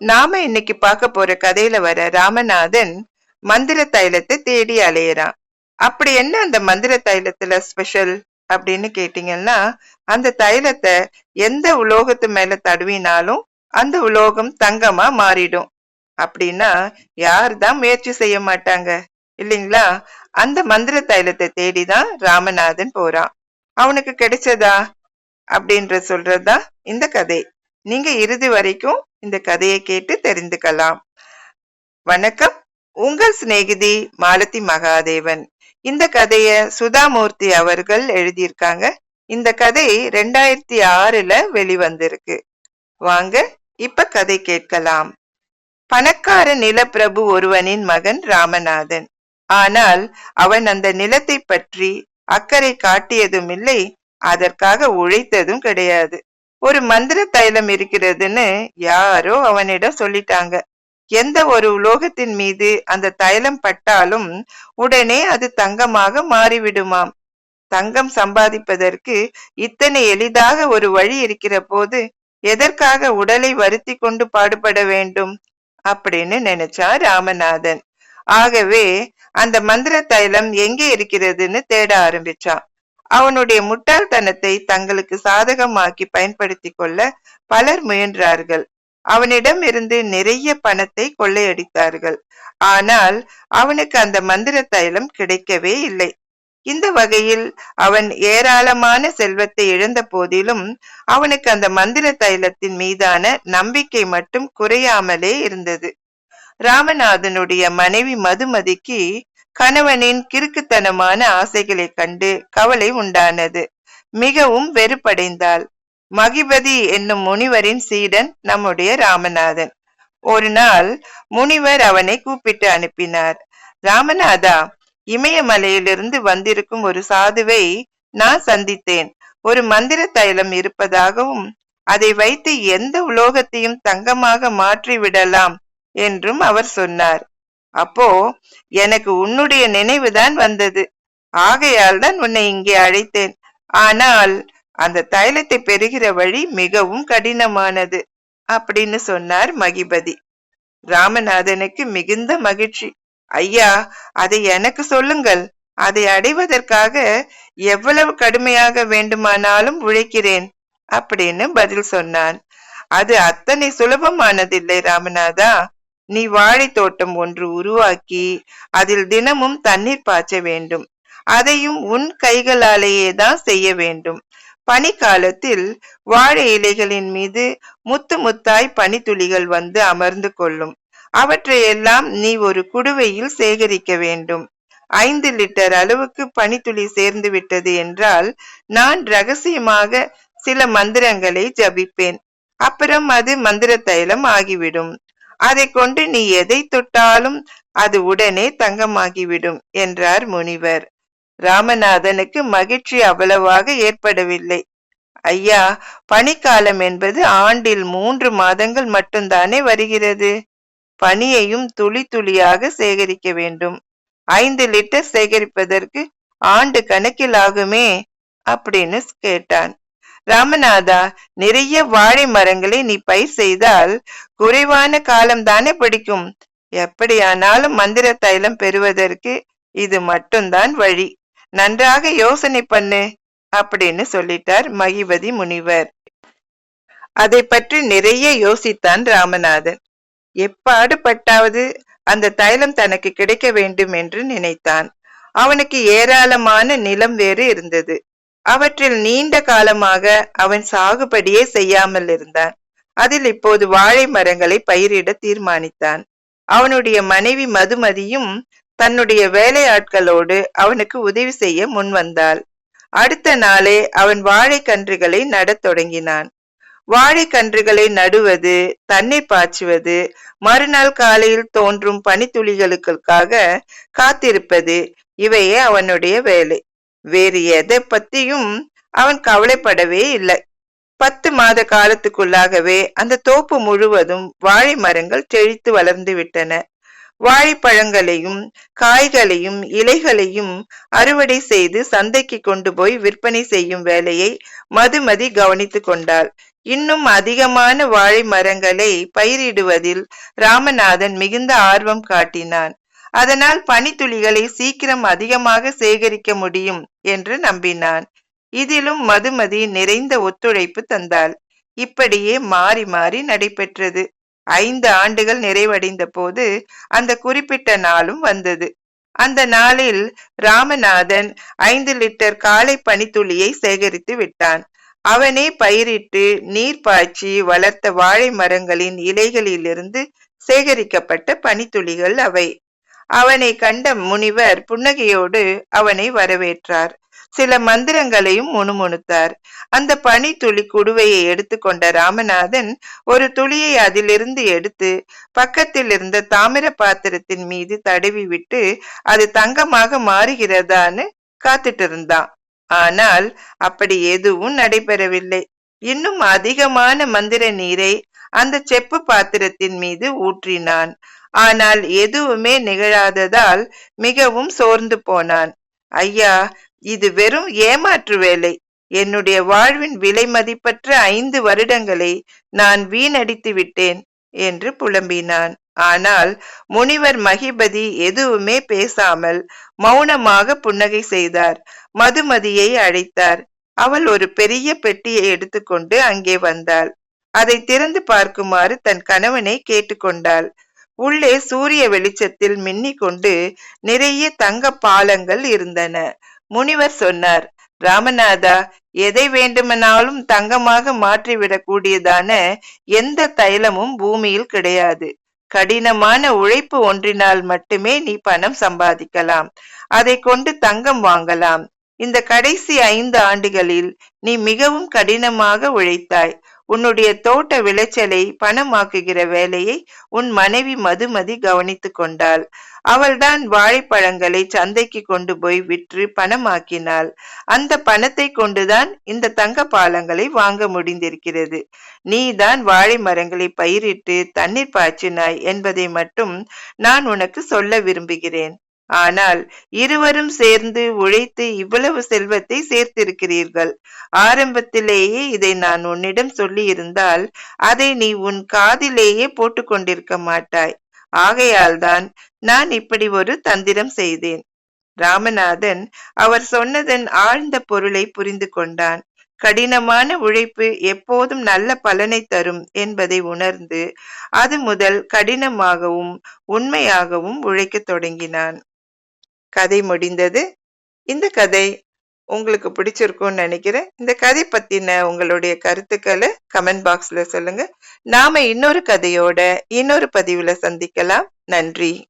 நாம இன்னைக்கு பார்க்க போற கதையில வர ராமநாதன் மந்திர தைலத்தை தேடி அலையறான். அப்படி என்ன அந்த மந்திர தைலத்துல ஸ்பெஷல் அப்படின்னு கேட்டீங்கன்னா அந்த தைலத்தை எந்த உலோகத்து மேல தடவினாலும் அந்த உலோகம் தங்கமா மாறிடும். அப்படின்னா யாருதான் முயற்சி செய்ய மாட்டாங்க இல்லைங்களா? அந்த மந்திர தைலத்தை தேடிதான் ராமநாதன் போறான். அவனுக்கு கிடைச்சதா? அப்படின்ற சொல்றதுதான் இந்த கதை. நீங்க இறுதி வரைக்கும் இந்த கதையை கேட்டு தெரிந்துக்கலாம். வணக்கம். உங்கள் சிநேகிதி மாலதி மகாதேவன். இந்த கதைய சுதாமூர்த்தி அவர்கள் எழுதியிருக்காங்க. இந்த கதை ரெண்டாயிரத்தி ஆறுல வெளிவந்திருக்கு. வாங்க இப்ப கதை கேட்கலாம். பணக்கார நிலப்பிரபு ஒருவனின் மகன் ராமநாதன். ஆனால் அவன் அந்த நிலத்தை பற்றி அக்கறை காட்டியதும் இல்லை அதற்காக உழைத்ததும் கிடையாது. ஒரு மந்திர தைலம் இருக்கிறதுன்னு யாரோ அவனிடம் சொல்லிட்டாங்க. எந்த ஒரு உலோகத்தின் மீது அந்த தைலம் பட்டாலும் உடனே அது தங்கமாக மாறிவிடுமாம். தங்கம் சம்பாதிப்பதற்கு இத்தனை எளிதாக ஒரு வழி இருக்கிற போது எதற்காக உடலை வருத்தி கொண்டு பாடுபட வேண்டும்? அப்படின்னு நினைச்சா ராமநாதன். ஆகவே அந்த மந்திர தைலம் எங்கே இருக்கிறதுன்னு தேட ஆரம்பிச்சான். அவனுடைய முட்டாள்தனத்தை தங்களுக்கு சாதகமாக்கி பயன்படுத்தி கொள்ள பலர் முயன்றார்கள். அவனிடம் இருந்து நிறைய பணத்தை கொள்ளையடித்தார்கள். ஆனால் அவனுக்கு அந்த மந்திர தைலம் கிடைக்கவே இல்லை. இந்த வகையில் அவன் ஏராளமான செல்வத்தை இழந்த போதிலும் அவனுக்கு அந்த மந்திர தைலத்தின் மீதான நம்பிக்கை மட்டும் குறையாமலே இருந்தது. ராமநாதனுடைய மனைவி மதுமதிக்கு கணவனின் கிறுக்குத்தனமான ஆசைகளை கண்டு கவலை உண்டானது. மிகவும் வெறுப்படைந்தாள். மகிபதி என்னும் முனிவரின் சீடன் நம்முடைய ராமநாதன். ஒரு நாள் முனிவர் அவனை கூப்பிட்டு அனுப்பினார். ராமநாதா இமயமலையிலிருந்து வந்திருக்கும் ஒரு சாதுவை நான் சந்தித்தேன். ஒரு மந்திர தைலம் இருப்பதாகவும் அதை வைத்து எந்த உலோகத்தையும் தங்கமாக மாற்றி விடலாம் என்றும் அவர் சொன்னார். அப்போ எனக்கு உன்னுடைய நினைவுதான் வந்தது. ஆகையால் தான் உன்னை இங்கே அழைத்தேன். ஆனால் அந்த தைலத்தை பெறுகிற வழி மிகவும் கடினமானது அப்படின்னு சொன்னார் மகிபதி. ராமநாதனுக்கு மிகுந்த மகிழ்ச்சி. ஐயா அதை எனக்கு சொல்லுங்கள். அதை அடைவதற்காக எவ்வளவு கடுமையாக வேண்டுமானாலும் உழைக்கிறேன் அப்படின்னு பதில் சொன்னான். அது அத்தனை சுலபமானதில்லை ராமநாதா. நீ வாழை தோட்டம் ஒன்று உருவாக்கி அதில் தினமும் தண்ணீர் பாய்ச்ச வேண்டும். அதையும் உன் கைகளாலேயே தான் செய்ய வேண்டும். பனிக்காலத்தில் வாழை இலைகளின் மீது முத்து முத்தாய் பனித்துளிகள் வந்து அமர்ந்து கொள்ளும். அவற்றையெல்லாம் நீ ஒரு குடுவையில் சேகரிக்க வேண்டும். ஐந்து லிட்டர் அளவுக்கு பனித்துளி சேர்ந்து விட்டது என்றால் நான் ரகசியமாக சில மந்திரங்களை ஜபிப்பேன். அப்புறம் அது மந்திர தைலம் ஆகிவிடும். அதை கொண்டு நீ எதை தொட்டாலும் அது உடனே தங்கமாகிவிடும் என்றார் முனிவர். ராமநாதனுக்கு மகிழ்ச்சி அவ்வளவாக ஏற்படவில்லை. ஐயா பனிக்காலம் என்பது ஆண்டில் மூன்று மாதங்கள் மட்டும்தானே வருகிறது? பனியையும் துளி துளியாக சேகரிக்க வேண்டும். ஐந்து லிட்டர் சேகரிப்பதற்கு ஆண்டு கணக்கில் ஆகுமே? அப்படின்னு கேட்டான். ராமநாதா நிறைய வாழை மரங்களை நீ பயிர் செய்தால் குறைவான காலம் தானே பிடிக்கும். எப்படியானாலும் மந்திர தைலம் பெறுவதற்கு இது மட்டும்தான் வழி. நன்றாக யோசனை பண்ணு அப்படின்னு சொல்லிட்டார் மகிபதி முனிவர். அதை பற்றி நிறைய யோசித்தான் ராமநாதன். எப்பாடு பட்டாவது அந்த தைலம் தனக்கு கிடைக்க வேண்டும் என்று நினைத்தான். அவனுக்கு ஏராளமான நிலம் வேறு இருந்தது. அவற்றில் நீண்ட காலமாக அவன் சாகுபடியே செய்யாமல் இருந்தான். அதில் இப்போது வாழை மரங்களை பயிரிட தீர்மானித்தான். அவனுடைய மனைவி மதுமதியும் தன்னுடைய வேலையாட்களோடு அவனுக்கு உதவி செய்ய முன்வந்தாள் அடுத்த நாளே அவன் வாழைக்கன்றுகளை நடத் தொடங்கினான். வாழைக்கன்றுகளை நடுவது தண்ணீர் பாய்ச்சுவது மறுநாள் காலையில் தோன்றும் பனித்துளிகளுக்காக காத்திருப்பது இவையே அவனுடைய வேலை. வேறு எதை பத்தியும் அவன் கவலைப்படவே இல்லை. பத்து மாத காலத்துக்குள்ளாகவே அந்த தோப்பு முழுவதும் வாழை மரங்கள் செழித்து வளர்ந்து விட்டன. வாழைப்பழங்களையும் காய்களையும் இலைகளையும் அறுவடை செய்து சந்தைக்கு கொண்டு போய் விற்பனை செய்யும் வேலையை மதுமதி கவனித்து கொண்டாள். இன்னும் அதிகமான வாழை மரங்களை பயிரிடுவதில் ராமநாதன் மிகுந்த ஆர்வம் காட்டினான். அதனால் பனித்துளிகளை சீக்கிரம் அதிகமாக சேகரிக்க முடியும் என்று நம்பினான். இதிலும் மதுமதி நிறைந்த ஒத்துழைப்பு தந்தாள். இப்படியே மாறி மாறி நடைபெற்றது. ஐந்து ஆண்டுகள் நிறைவடைந்த போது அந்த குறிப்பிட்ட நாளும் வந்தது. அந்த நாளில் ராமநாதன் ஐந்து லிட்டர் காலை பனித்துளியை சேகரித்து விட்டான். அவனே பயிரிட்டு நீர் பாய்ச்சி வளர்த்த வாழை மரங்களின் இலைகளிலிருந்து சேகரிக்கப்பட்ட பனித்துளிகள் அவை. அவனை கண்ட முனிவர் புன்னகையோடு அவனை வரவேற்றார். சில மந்திரங்களையும் முணுமுணுத்தார். அந்த பனி துளி குடுவையை எடுத்துக்கொண்ட ராமநாதன் ஒரு துளியை அதிலிருந்து எடுத்து பக்கத்தில் இருந்த தாமிர பாத்திரத்தின் மீது தடவி விட்டு அது தங்கமாக மாறுகிறதான்னு காத்துட்டு இருந்தான் ஆனால் அப்படி எதுவும் நடைபெறவில்லை. இன்னும் அதிகமான மந்திர நீரை அந்த செப்பு பாத்திரத்தின் மீது ஊற்றினான். ஆனால் எதுவுமே நிகழாததால் மிகவும் சோர்ந்து போனான். ஐயா இது வெறும் ஏமாற்று வேலை. என்னுடைய வாழ்வின் விலை மதிப்பற்ற ஐந்து வருடங்களை நான் வீணடித்து விட்டேன் என்று புலம்பினான். ஆனால் முனிவர் மகிபதி எதுவுமே பேசாமல் மௌனமாக புன்னகை செய்தார். மதுமதியை அழைத்தார். அவள் ஒரு பெரிய பெட்டியை எடுத்துக்கொண்டு அங்கே வந்தாள். அதை திறந்து பார்க்குமாறு தன் கணவனை கேட்டுக்கொண்டாள். உள்ளே சூரிய வெளிச்சத்தில் மின்னிக் கொண்டு நிறைய தங்க பாலங்கள் இருந்தன. முனிவர் சொன்னார் ராமநாதா எதை வேண்டுமானாலும் தங்கமாக மாற்றிவிடக்கூடியதான எந்த தைலமும் பூமியில் கிடையாது. கடினமான உழைப்பு ஒன்றினால் மட்டுமே நீ பணம் சம்பாதிக்கலாம். அதை கொண்டு தங்கம் வாங்கலாம். இந்த கடைசி ஐந்து ஆண்டுகளில் நீ மிகவும் கடினமாக உழைத்தாய். உன்னுடைய தோட்ட விளைச்சலை பணமாக்குகிற வேலையை உன் மனைவி மதுமதி கவனித்துக் கொண்டாள். அவள்தான் வாழைப்பழங்களை சந்தைக்கு கொண்டு போய் விற்று பணமாக்கினாள். அந்த பணத்தை கொண்டுதான் இந்த தங்க பாலங்களை வாங்க முடிந்திருக்கிறது. நீதான் வாழை மரங்களை பயிரிட்டு தண்ணீர் பாய்ச்சினாய் என்பதை மட்டும் நான் உனக்கு சொல்ல விரும்புகிறேன். ஆனால் இருவரும் சேர்ந்து உழைத்து இவ்வளவு செல்வத்தை சேர்த்திருக்கிறீர்கள். ஆரம்பத்திலேயே இதை நான் உன்னிடம் சொல்லி இருந்தால் அதை நீ உன் காதிலேயே போட்டுக்கொண்டிருக்க மாட்டாய். ஆகையால்தான் நான் இப்படி ஒரு தந்திரம் செய்தேன். ராமநாதன் அவர் சொன்னதன் ஆழ்ந்த பொருளை புரிந்து கொண்டான். கடினமான உழைப்பு எப்போதும் நல்ல பலனை தரும் என்பதை உணர்ந்து அது முதல் கடினமாகவும் உண்மையாகவும் உழைக்கத் தொடங்கினான். கதை முடிந்தது. இந்த கதை உங்களுக்கு பிடிச்சிருக்கும்னு நினைக்கிறேன். இந்த கதை பத்தின உங்களுடைய கருத்துக்களை கமெண்ட் பாக்ஸ்ல சொல்லுங்க. நாம இன்னொரு கதையோட இன்னொரு பதிவுல சந்திக்கலாம். நன்றி.